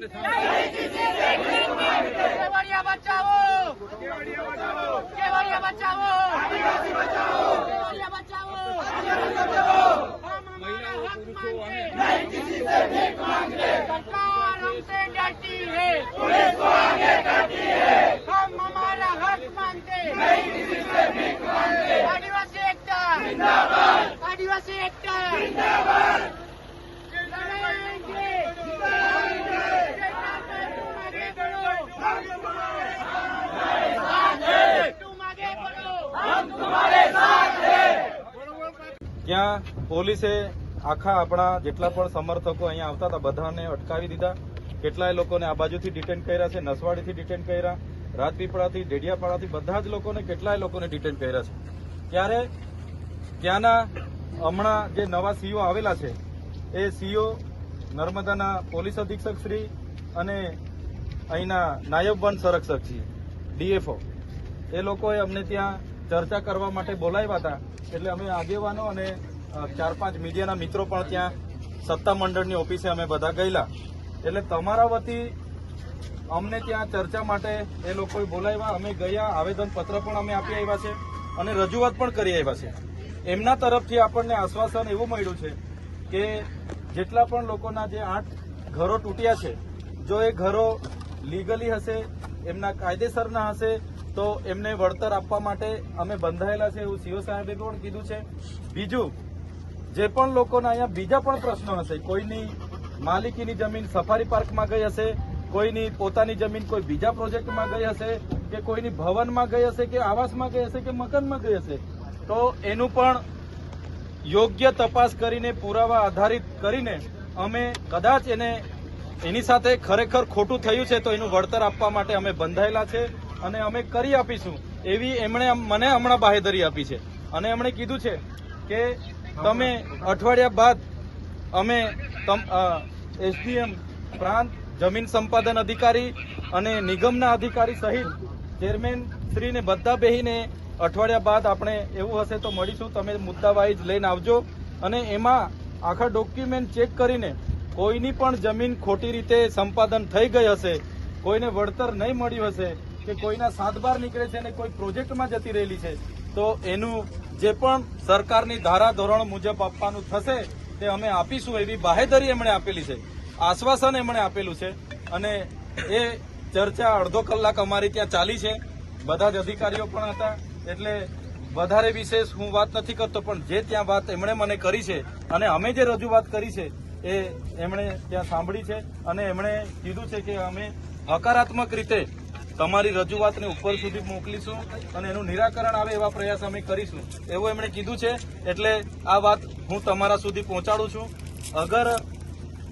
અમને સાંભળો કેવડિયા બચાવો કેવડિયા બચાવો કેવડિયા બચાવો हम हमारा हक मांगते सरकार हमसे डरती है पुलिस को आगे करती है हम हमारा हक मांगते आदिवासी एकता आदिवासी एकता लड़ाएंगे। ત્યાં પોલીસે આખા આપણા જેટલા પણ સમર્થકો અહીંયા આવતા હતા, બધાને અટકાવી દીધા. કેટલાય લોકોને આ બાજુથી ડિટેન કર્યા છે, નસવાડીથી ડિટેન કર્યા, રાજપીપળાથી, ડેડિયાપાડાથી, બધા જ લોકોને કેટલાય લોકોને ડિટેન કર્યા છે. ત્યારે ત્યાંના હમણાં જે નવા સીઓ આવેલા છે, એ સીઓ નર્મદાના પોલીસ અધિક્ષક શ્રી અને અહીંના નાયબ વન સંરક્ષક છીએ, ડીએફઓ. એ લોકોએ અમને ત્યાં ચર્ચા કરવા માટે બોલાવ્યા હતા. એટલે અમે આગેવાનો અને ચાર પાંચ મીડિયાના મિત્રો પણ ત્યાં સત્તા મંડળની ઓફિસે અમે બધા ગયેલા. એટલે તમારા વતી અમને ત્યાં ચર્ચા માટે એ લોકોએ બોલાવ્યા. અમે ગયા આવેદન પત્ર પણ અમે આપી આવ્યા છે અને રજૂઆત પણ કરી આવ્યા છે. એમના તરફથી આપણને આશ્વાસન એવું મળ્યું છે કે જેટલા પણ લોકોના જે આઠ ઘરો તૂટ્યા છે, જો એ ઘરો લીગલી હશે, એમના કાયદેસરના હશે તો એમને વળતર આપવા માટે અમે બંધાયેલા છે એવું સીઓ સાહેબે પણ કીધું છે. બીજું, જે પણ લોકોના અહીંયા બીજા પણ પ્રશ્નો હશે, કોઈની માલિકીની જમીન સફારી પાર્કમાં ગઈ હશે, કોઈની પોતાની જમીન કોઈ બીજા પ્રોજેક્ટમાં ગઈ હશે, કે કોઈની ભવનમાં ગઈ હશે, કે આવાસમાં ગઈ હશે, કે મકાનમાં ગઈ હશે, તો એનું પણ યોગ્ય તપાસ કરીને, પુરાવા આધારિત કરીને અમે કદાચ એને એની સાથે ખરેખર ખોટું થયું છે, તો એનું વળતર આપવા માટે અમે બંધાયેલા છે. અને અમે કરી આપીશું એવી એમણે મને હમણાં બાહેધરી આપી છે. અને એમણે કીધું છે કે તમે અઠવાડિયા બાદ અમે એસડીએમ પ્રાંત, જમીન સંપાદન અધિકારી અને નિગમના અધિકારી સહિત ચેરમેન શ્રીને બધા બેહીને અઠવાડિયા બાદ આપણે એવું હશે તો મળીશું. તમે મુદ્દા વાઇઝ લઈને આવજો. અને એમાં આખા ડોક્યુમેન્ટ ચેક કરીને કોઈની પણ જમીન ખોટી રીતે સંપાદન થઈ ગઈ હશે, કોઈને વળતર નહીં મળ્યું હશે કે કોઈના સાત બાર નીકળે છે અને કોઈ પ્રોજેક્ટમાં જતી રહેલી છે, તો એનું જે પણ સરકારની ધારા ધોરણ મુજબ આપવાનું થશે, તે અમે આપીશું એવી બાહેધરી એમણે આપેલી છે, આશ્વાસન એમણે આપેલું છે, અને એ ચર્ચા અડધો કલાક અમારી ત્યાં ચાલી છે. બધા જ અધિકારીઓ પણ હતા, એટલે વધારે વિશેષ હું વાત નથી કરતો, પણ જે ત્યાં વાત એમણે મને કરી છે, અને અમે જે રજૂઆત કરી છે, એ એમણે ત્યાં સાંભળી છે, અને એમણે કીધું છે કે અમે હકારાત્મક રીતે તમારી રજૂઆતને ઉપર સુધી મોકલીશું અને એનું નિરાકરણ આવે એવા પ્રયાસ અમે કરીશું. એવું એમણે કીધું છે. એટલે આ વાત હું તમારા સુધી પહોંચાડું છું. અગર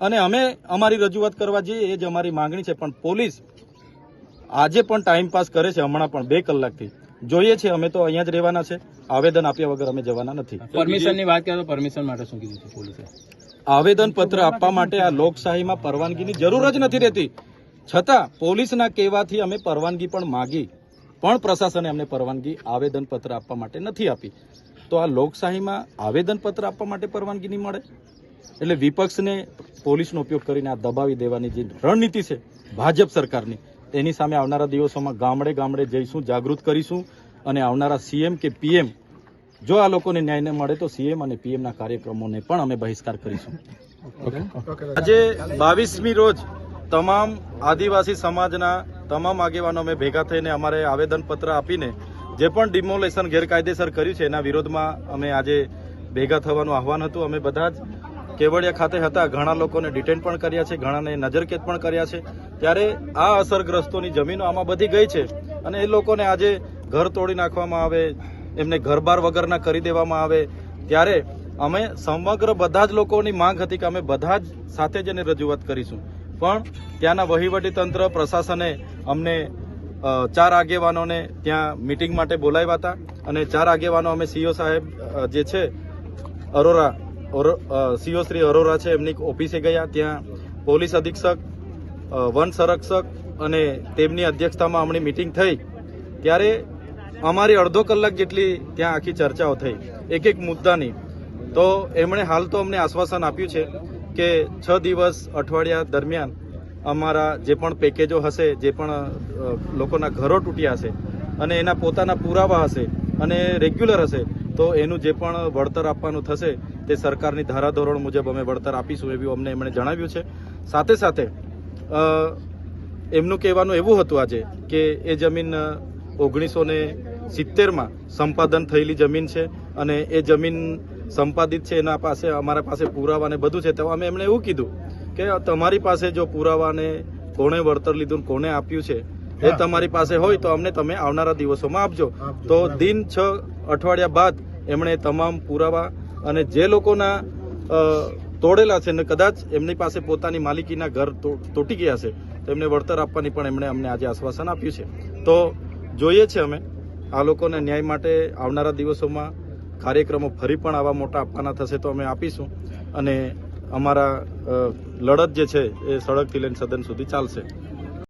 અને અમે અમારી રજૂઆત કરવા જઈએ એ જ અમારી માંગણી છે. પણ પોલીસ આજે પણ ટાઈમ પાસ કરે છે હમણાં પણ બે કલાકથી. જોઈએ છે અમે તો અહીંયા જ રહેવાના છે. આવેદન આપ્યા વગર અમે જવાના નથી. પરમિશનની વાત કરીએ તો પરમિશન માટે શું કીધું છે પોલીસે? આવેદન પત્ર આપવા માટે આ લોકશાહીમાં પરવાનગીની જરૂર જ નથી રહેતી. છતાં પોલીસના કહેવાથી અમે પરવાનગી પણ માગી પણ પ્રશાસને અમને પરવાનગી આવેદન પત્ર આપવા માટે નથી આપી. તો આ લોકશાહીમાં આવેદન પત્ર આપવા માટે પરવાનગી નહીં મળે? એટલે વિપક્ષને પોલીસનો ઉપયોગ કરીને આ દબાવી દેવાની જે રણનીતિ છે ભાજપ સરકારની, એની સામે આવનારા દિવસોમાં ગામડે ગામડે જઈશું, જાગૃત કરીશું અને આવનારા સીએમ કે પીએમ, જો આ લોકોને ન્યાય ન મળે તો સીએમ અને પીએમના કાર્યક્રમોને પણ અમે બહિષ્કાર કરીશું. આજે બાવીસમી રોજ તમામ આદિવાસી સમાજના તમામ આગેવાનો અમે ભેગા થઈને અમારે આવેદન પત્ર આપીને જે પણ ડિમોલેશન ગેરકાયદેસર કર્યું છે એના વિરોધમાં અમે આજે ભેગા થવાનું આહવાન હતું. અમે બધા જ કેવડિયા ખાતે હતા. ઘણા લોકોને ડિટેન પણ કર્યા છે, ઘણાને નજરકેદ પણ કર્યા છે. ત્યારે આ અસરગ્રસ્તોની જમીનો આમાં બધી ગઈ છે અને એ લોકોને આજે ઘર તોડી નાખવામાં આવે, એમને ઘરબાર વગરના કરી દેવામાં આવે. ત્યારે અમે સમગ્ર બધા જ લોકોની માંગ હતી કે અમે બધા જ સાથે જ એને રજૂઆત કરીશું. પણ ત્યાંના વહીવટી તંત્ર, પ્રશાસને અમને ચાર આગેવાનોને ત્યાં મિટિંગ માટે બોલાવ્યા હતા. અને ચાર આગેવાનો અમે સીઓ સાહેબ જે છે, અરોરા સીઓ શ્રી અરોરા છે, એમની ઓફિસે ગયા. ત્યાં પોલીસ અધિક્ષક વન સંરક્ષક અને તેમની અધ્યક્ષતામાં હમણાં મિટિંગ થઈ. ત્યારે અમારી અડધો કલાક જેટલી ત્યાં આખી ચર્ચાઓ થઈ. એક એક મુદ્દાની. તો એમણે હાલ તો અમને આશ્વાસન આપ્યું છે કે છ દિવસ અઠવાડિયા દરમિયાન અમારા જે પણ પેકેજો હશે, જે પણ લોકોના ઘરો તૂટ્યા હશે અને એના પોતાના પુરાવા હશે અને રેગ્યુલર હશે, તો એનું જે પણ વળતર આપવાનું થશે તે સરકારની ધારાધોરણ મુજબ અમે વળતર આપીશું એવું અમને એમણે જણાવ્યું છે. સાથે સાથે એમનું કહેવાનું એવું હતું આજે કે એ જમીન ઓગણીસો ને સિત્તેરમાં સંપાદન થયેલી જમીન છે અને એ જમીન સંપાદિત છે એના પાસે અમારા પાસે પુરાવા ને બધું છે. તો અમે એમણે એવું કીધું કે તમારી પાસે જો પુરાવાને કોણે વળતર લીધું કોને કોણે આપ્યું છે એ તમારી પાસે હોય તો અમને તમે આવનારા દિવસોમાં આપજો. તો દિન છ અઠવાડિયા બાદ એમણે તમામ પુરાવા અને જે લોકોના તોડેલા છે ને કદાચ એમની પાસે પોતાની માલિકીના ઘર તૂટી ગયા છે, તો એમને વળતર આપવાની પણ એમણે અમને આજે આશ્વાસન આપ્યું છે. તો જોઈએ છે અમે, આ લોકોને ન્યાય માટે આવનારા દિવસોમાં કાર્યક્રમો ફરી પણ આવા મોટા આપવાના થશે તો અમે આપીશું. અને અમારા લડત જે છે એ સડકથી લઈને સદન સુધી ચાલશે.